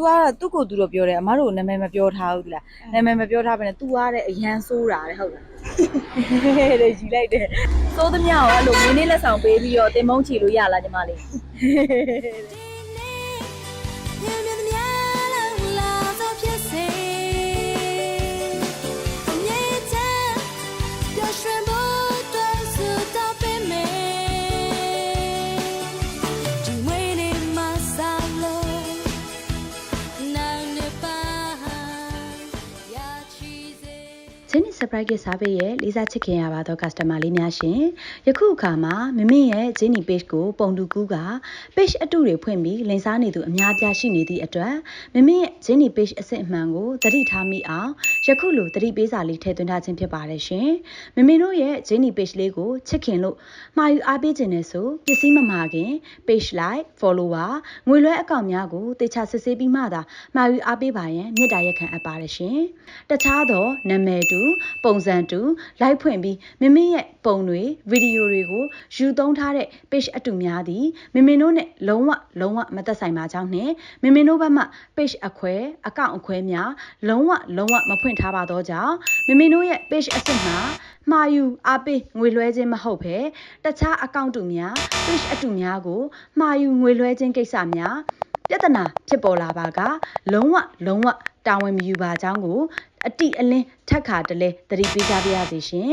तू ကတော့သူ့ကိုယ်သူတော့ပြောတယ်အမတို့နာမည်မပြောထားဘူးလားနာမည်မပြောထားဘဲနဲ့ तू ကတဲ့အရန်ဆိုးတာတဲ့ဟုတ်လားတဲ့ကြီးလိုက်တယ်စိုးသမျှကိုအဲ့လိုမင်းလေးလက်ဆောင်ပေးပြီးတော့တင်မုန်းချီလို့ရလားညီမလေး ဂျင်းနီ surprise gift စားပေးရဲ့လေးစားချစ်ခင်ရပါသော customer လေးများရှင်ယခုအခါမှာမမင်းရဲ့ဂျင်းနီ page ကိုပုံတူကူးက page အတုတွေဖွင့်ပြီးလင်စားနေသူအများပြားရှိနေသည့်အတွက်မမင်းရဲ့ဂျင်းနီ page အစစ်အမှန်ကိုသတိထားမိအောင် ယခုလိုသတိပေးစာလေးထည့်သွင်းထားခြင်းဖြစ်ပါတယ်ရှင်မမင်းတို့ရဲ့ဂျင်းနီ page လေးကိုချစ်ခင်လို့မှာယူအားပေးခြင်းနဲ့ဆိုပစ္စည်းမမှာခင် page like follower ငွေလွှဲအကောင့်များကိုတေချာစစ်ဆေးပြီးမှသာမှာယူအားပေးပါရန်မြစ်တာရက်ခံအပ်ပါတယ်ရှင်တခြားသောနာမည်တူပုံစံတူ live ဖွင့်ပြီးမမင်းရဲ့ပုံတွေဗီဒီယိုတွေကိုယူသုံးထားတဲ့ page အတူများသည်မမင်းတို့နဲ့လုံးဝလုံးဝမသက်ဆိုင်ပါကြောင်းနဲ့မမင်းတို့ဘက်မှ page အခွဲအကောင့်အခွဲများလုံးဝလုံးဝမဖွင့်ထားပါတော့ကြောင်းမမင်းတို့ရဲ့ page အစ်စ်မှာမှာယူအားပေးငွေလွှဲခြင်းမဟုတ်ဘဲတခြားအကောင့်တူများ page အတူများကိုမှာယူငွေလွှဲခြင်းကိစ္စများပြဿနာဖြစ်ပေါ်လာပါကလုံးဝလုံးဝတာဝန်မယူပါကြောင်းကိုအတိအလင်းထက်ခါတလဲသတိပေးကြပါရစေရှင်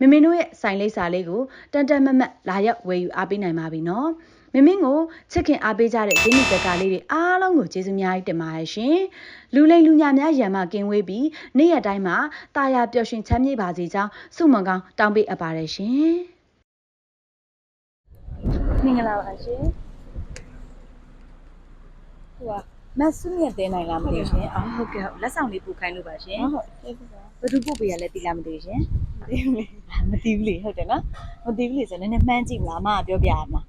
မမင်းတို့ရဲ့ site လိပ်စာလေးကိုတန်တန်မတ်မတ်လာရောက်ဝယ်ယူအားပေးနိုင်ပါပြီနော်မမင်းကိုချစ်ခင်အားပေးကြတဲ့ဂျင်းနီတက္ကလေးတွေအားလုံးကိုကျေးဇူးများကြီးတင်ပါတယ်ရှင်လူလိမ်လူညာများရံမကင်းဝေးပြီးနေ့ရက်တိုင်းမှာတာယာပျော်ရွှင်ချမ်းမြေ့ပါစေကြောင်းဆုမွန်ကောင်းတောင်းပေးအပ်ပါတယ်ရှင်မင်္ဂလာပါရှင်ဟိုကမဆုမြတ်တဲနိုင်လားမသိဘူးရှင်အော်ဟုတ်ကဲ့ဟုတ်လက်ဆောင်လေးပို့ခိုင်းလို့ပါရှင်ဟုတ်ဟုတ်ပါဘယ်သူပို့ပေးရလဲသိလားမသိဘူးရှင် ဒီလေအာမသိဘူးလေဟုတ်တယ်နော်မသိဘူးလေဆိုတော့နည်းနည်းမှန်းကြည့်မလားအမကပြောပြရမှာ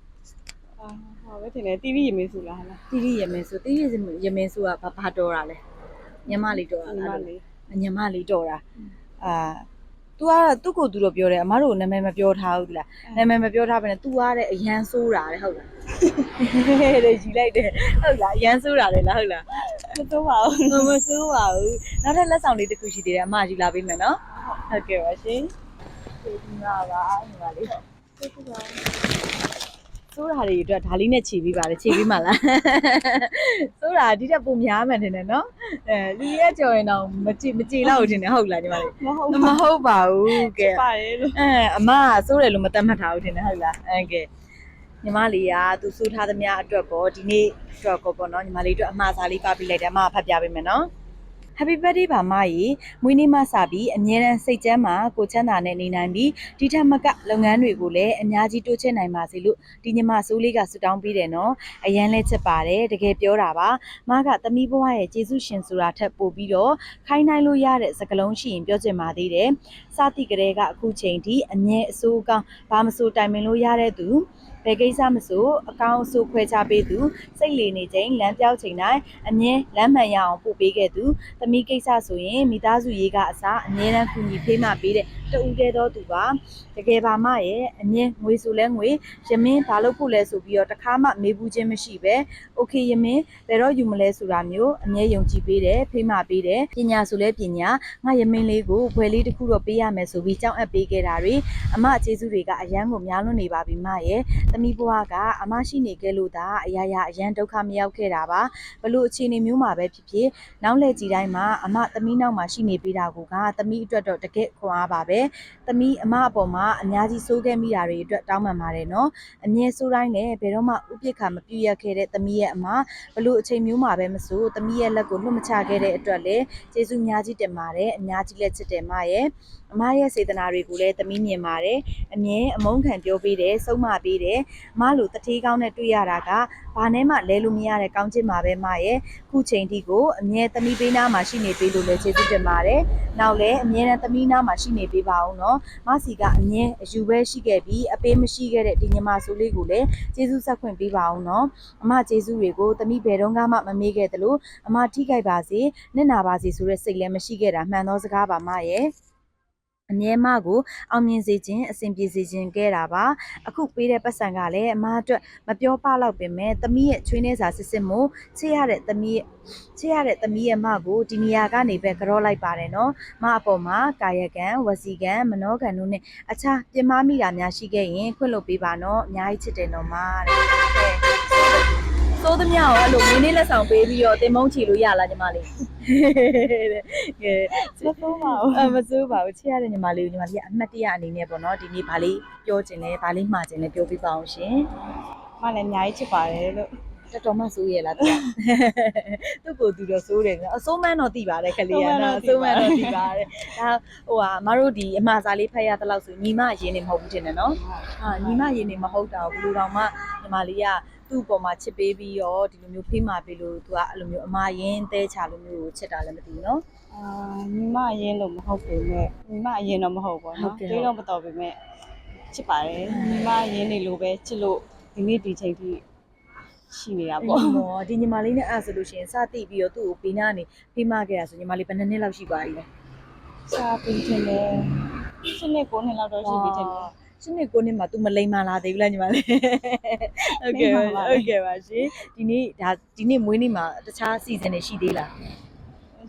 အာဟောပဲထင်တယ် TV ရမေးစုလားဟလားတိတိရမင်းဆိုတိတိရမင်းဆိုကဘာဘာတော်တာလဲညမလေးတော်တာညီမလားလေးညမလေးတော်တာအာ तू ကတော့သူ့ကိုယ်သူတော့ပြောတယ်အမတို့နာမည်မပြောထားဘူးလားနာမည်မပြောထားဘဲနဲ့ तू ကတဲ့အရန်ဆိုးတာတဲ့ဟုတ်လားတဲ့ကြီးလိုက်တယ်ဟုတ်လားအရန်ဆိုးတာလေလားဟုတ်လားမတော့ပါဘူးမမဆိုးပါဘူးနောက်ထပ်လက်ဆောင်လေးတစ်ခုရှိသေးတယ်အမကြီးလာပေးမယ်နော် ဟုတ်ကဲ့ပါရှင်ကျေးဇူးများပါညီမလေးဟုတ်ပါစိုးတာတွေအတွက်ဒါလေးနဲ့ခြေပြီးပါလေခြေပြီးမှလားစိုးတာဒီတက်ပုံများမှန်တယ်နော်အဲလူရဲ့ကြော်ရင်တော့မကြည့်မကြည့်တော့ထင်တယ်ဟုတ်လားညီမလေးမဟုတ်မဟုတ်ပါဘူးကဲပါတယ်လို့အဲအမကစိုးတယ်လို့မတတ်မှတ်ထားဘူးထင်တယ်ဟုတ်လားအဲကဲညီမလေးကသူစိုးထားသမျှအတွက်ကောဒီနေ့အတွက်ကောပေါ့နော်ညီမလေးအတွက်အမှားစားလေးပါပေးလိုက်တယ်အမကဖတ်ပြပေးမယ်နော် Happy birthday ပါမကြီးမွေးနေ့မှစပြီးအမြဲတမ်းစိတ်ကျမ်းမှာကိုချမ်းသာနဲ့နေနိုင်ပြီးဒီထက်မကလုပ်ငန်းတွေကိုလည်းအများကြီးတိုးချဲ့နိုင်ပါစေလို့ဒီညီမဆိုးလေးကဆုတောင်းပေးတယ်နော်အရန်လဲချစ်ပါတယ်တကယ်ပြောတာပါမကသမီးဘဝရဲ့ကျေးဇူးရှင်ဆိုတာထက်ပိုပြီးတော့ခိုင်းနိုင်လို့ရတဲ့စကားလုံးရှိရင်ပြောချင်ပါသေးတယ်စတိကလေးကအခုချိန်ထိအမြဲအစိုးအကောင်းဘာမဆိုတိုင်ပင်လို့ရတဲ့သူ ဘယ်ကိစ္စမဆိုအကောင်းအဆိုးခွဲခြားပေးသူစိတ်လေနေချိန်လမ်းပြောက်ချိန်တိုင်းအမြဲလမ်းမှန်ရအောင်ပို့ပေးခဲ့သူ သမီးကိစ္စဆိုရင်မိသားစုရေးကအစားအမြဲတမ်းကူညီဖေးမှပေးတဲ့တူဦးတဲ့တော့သူပါတကယ်ပါမရဲ့အမြဲငွေဆိုလဲငွေရမင်းဘာလို့ဖို့လဲဆိုပြီးတော့တခါမှမေးဘူးခြင်းမရှိပဲโอเคရမင်းဘယ်တော့ယူမလဲဆိုတာမျိုးအမြဲယုံကြည်ပေးတယ်ဖေးမှပေးတယ်ပညာဆိုလဲပညာငါရမင်းလေးကိုဘွယ်လေးတစ်ခုတော့ပေးရမယ်ဆိုပြီးကြောင်းအပ်ပေးခဲ့တာတွေအမကျေးဇူးတွေကအရန်ကိုများလွန်းနေပါပြီမရဲ့ သမီးဘွားကအမရှိနေခဲ့လို့ဒါအရာရာအရန်ဒုက္ခမရောက်ခဲ့တာပါဘလို့အခြေအနေမျိုးမှာပဲဖြစ်ဖြစ်နောက်လက်ကြီးတိုင်းမှာအမသမီးနောက်မှာရှိနေပေးတာကိုကသမီးအတွက်တော့တကယ်ခွန်အားပါပဲသမီးအမအပေါ်မှာအများကြီးစိုးခဲ့မိတာတွေအတွက်တောင်းပန်ပါတယ်နော်အမြဲစိုးတိုင်းလည်းဘယ်တော့မှဥပိ္ပခာမပြည့်ရခဲ့တဲ့သမီးရဲ့အမဘလို့အချိန်မျိုးမှာပဲမဆိုသမီးရဲ့လက်ကိုလွတ်မချခဲ့တဲ့အတွက်လည်းကျေးဇူးအများကြီးတင်ပါတယ်အများကြီးလက်ချစ်တယ်မရဲ့အမရဲ့စေတနာတွေကိုလည်းသမီးမြင်ပါတယ်အမြဲအမုန်းခံပြောပေးတယ်ဆုံးမပေးတယ်အမလိုတထေးကောင်းနဲ့တွေ့ရတာကဘာနဲ့မှလဲလို့မရတဲ့ကောင်းချစ်မှာပဲမရဲ့ခုချိန်ထိကိုအမြဲသမီးပေးနာမှာရှိနေပေးလို့လည်းကျေးဇူးတင်ပါတယ်နောက်လည်းအမြဲတမ်းသမီးနာမှာရှိနေပေးပါအောင်နော်မစီကအမြဲအယူပဲရှိခဲ့ပြီးအပေးမရှိခဲ့တဲ့ဒီညီမဆိုလေးကိုလည်းကျေးဇူးဆက်ခွင့်ပေးပါအောင်နော်အမကျေးဇူးတွေကိုသမီးဘယ်တော့မှမမေ့ခဲ့သလိုအမထိခိုက်ပါစေနစ်နာပါစေဆိုတဲ့စိတ်လည်းမရှိခဲ့တာမှန်သောစကားပါမရဲ့ အမြဲမကိုအောင်မြင်စေခြင်းအစဉ်ပြေစေခြင်းခဲ့တာပါအခုပေးတဲ့ပတ်စံကလည်းအမအတွက်မပြောပလောက်ပင်မဲ့သမီးရဲ့ချွေးနှဲစာစစ်စစ်မို့ချစ်ရတဲ့သမီးရဲ့ချစ်ရတဲ့သမီးရဲ့မကိုဒီနေရာကနေပဲကြောလိုက်ပါတယ်နော်မအပေါ်မှာကာယကံဝစီကံမနောကံတို့နဲ့အခြားပြင်းမမိတာများရှိခဲ့ရင်ခွင့်လို့ပေးပါနော်အများကြီးချစ်တယ်နော်မတဲ့ သိုးသမျှကိုအဲ့လိုမင်းလေးလက်ဆောင်ပေးပြီးတော့တင်မုံချီလို့ရလားညီမလေးတဲ့ကဲမစိုးပါဘူးအမစိုးပါဘူးချစ်ရတဲ့ညီမလေးကိုညီမလေးကအမှတ်တရအနေနဲ့ပေါ့နော်ဒီနေ့ဗာလေးပြောခြင်းလဲဗာလေးမှားခြင်းလဲပြောပြပါအောင်ရှင်မလည်းအများကြီးချစ်ပါတယ်လို့တော်တော်မှစိုးရလားတရားသူ့ကိုယ်သူတော့စိုးတယ်နော်အစိုးမန်းတော့သိပါတယ်ခလေးကနော်အစိုးမန်းတော့သိပါတယ်ဒါဟိုဟာမတို့ဒီအမှားစားလေးဖတ်ရတဲ့လောက်ဆိုညီမရင်းနေမဟုတ်ဘူးတင်တယ်နော်ဟာညီမရင်းနေမဟုတ်တာဘူးဘလို့တော့မှညီမလေးက သူ့အပေါ်မှာချစ်ပေးပြီးတော့ဒီလိုမျိုးဖေးမာပေးလို့သူကအဲ့လိုမျိုးအမရင်းတဲချလိုမျိုးကိုချစ်တာလည်းမသိဘူးနော်အာညီမအရင်လို့မဟုတ်ပေမဲ့ညီမအရင်တော့မဟုတ်ပါဟုတ်နော်ကဲ့တွေးတော့မတော်ပေမဲ့ချစ်ပါတယ်ညီမအရင်နေလို့ပဲချစ်လို့ဒီနေ့ဒီချိန်ထိရှိနေတာပေါ့ပေါ့မော်ဒီညီမလေးနဲ့အဲ့ဆိုလို့ရှိရင်စတိပြီးတော့သူ့ကိုပေးနာနေဖေးမခဲ့တာဆိုညီမလေးဘယ်နှစ်နှစ်လောက်ရှိပါပြီလဲစာပြီးတင်တယ်ရှင်းနေကိုနှစ်လောက်တော့ရှိပြီတင်တယ် ရှင်းနေကိုနှစ်မှာ तू မလိမ္မာလာသေးဘူးလားညီမလေးဟုတ်ကဲ့လိမ္မာပါလေဟုတ်ကဲ့ပါရှင်ဒီနေ့ဒါဒီနေ့မွေးနေ့မှာတခြားစီဇန်တွေရှိသေးလား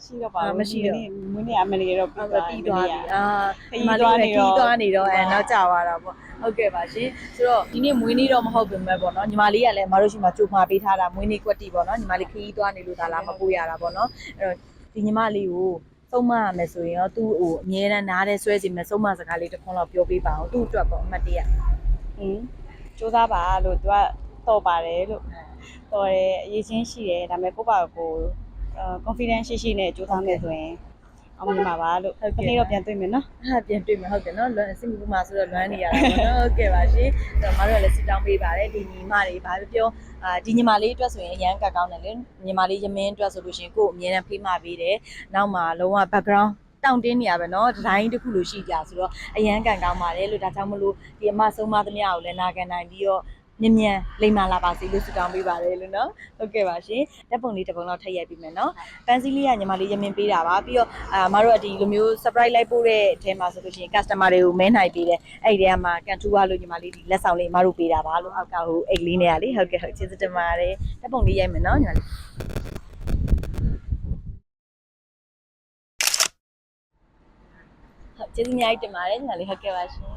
ရှိတော့ပါအာဘူးမရှိတော့ဒီနေ့မွေးနေ့အမလေးတော့ပြီးဟုတ်ကဲ့သွားပြီးသွားပြီအာခရီးသွားနေတော့ခီးသွားနေတော့အဲပြီးသွားနောက်ကျသွားတာပေါ့ဟုတ်ကဲ့ပါရှင်ဆိုတော့ဒီနေ့မွေးနေ့တော့မဟုတ်ပြင်မဲ့ပေါ့နော်ညီမလေးကလည်းမတို့ရှိမှကြိုမှာပေးထားတာမွေးနေ့ကွက်တီပေါ့နော်ညီမလေးခီးသွားနေလို့ဒါလားမပို့ရတာပေါ့နော်အဲ့တော့ဒီညီမလေးကို ဆုံးမရမယ်ဆိုရင်ရောသူ့ဟိုအမြဲတမ်းနားတဲ့ဆွဲစီမဲ့ဆုံးမစကားလေးတစ်ခွန်းတော့ပြောပေးပါအောင်သူ့အတွက်ပေါ့အမှတ်တရဟင်းစူးစမ်းပါလို့သူကတော့ပါတယ်လို့တော်တယ်အရေးချင်းရှိတယ်ဒါပေမဲ့ကိုယ့်ဘာကိုယ်အာ confidence ရှိရှိနဲ့စူးစမ်းမယ်ဆိုရင် အောင်မြင်ပါပါလို့ ဟုတ်ကဲ့ ဒီနေ့တော့ပြန်တွေ့မယ်နော် အဲ့ဒါပြန်တွေ့မှာဟုတ်တယ်နော်လွမ်းစင်ကာပူမှာဆိုတော့လွမ်းနေရတာပေါ့နော်ဟုတ်ကဲ့ပါရှင်အဲ့တော့မတို့ကလည်းစစ်တောင်းပေးပါတယ်ဒီညီမတွေဘာပဲပြောအာဒီညီမလေးအတွက်ဆိုရင်အရန်ကကောင်းတယ်လေညီမလေးရမင်းအတွက်ဆိုလို့ရှိရင်ကို့အမြဲတမ်းဖေးမပေးတယ်နောက်မှလုံးဝ background တောင့်တင်းနေရပဲเนาะဒီဇိုင်းတစ်ခုလိုရှိကြဆိုတော့အရန်ကန်ကောင်းပါတယ်လို့ဒါကြောင့်မလို့ဒီအမဆုံးမသမျှကိုလည်းနာခံနိုင်ပြီးတော့ မြန်မြန်လိမ္မာလာပါစေလို့ဆုတောင်းပေးပါတယ်လို့နော်ဟုတ်ကဲ့ပါရှင်တက်ပုံလေးတစ်ပုံတော့ထည့်ရိုက်ပြီးမယ်နော်ပန်းစည်းလေးကညီမလေးရမင်ပေးတာပါပြီးတော့အာမတို့အဒီလိုမျိုး surprise လိုက်ပို့တဲ့အထဲမှာဆိုလို့ရှိရင် customer တွေကိုမဲနိုင်ပေးတယ်အဲ့ဒီထဲမှာကန်ထူဝါလို့ညီမလေးဒီလက်ဆောင်လေးမတို့ပေးတာပါလို့အောက်ကဟိုအိတ်လေးနဲ့ကလေဟုတ်ကဲ့ဟုတ်ကျေးဇူးတင်ပါတယ်တက်ပုံလေးရိုက်မယ်နော်ညီမလေးဟုတ်ကျေးဇူးအများကြီးတင်ပါတယ်ညီမလေးဟုတ်ကဲ့ပါရှင်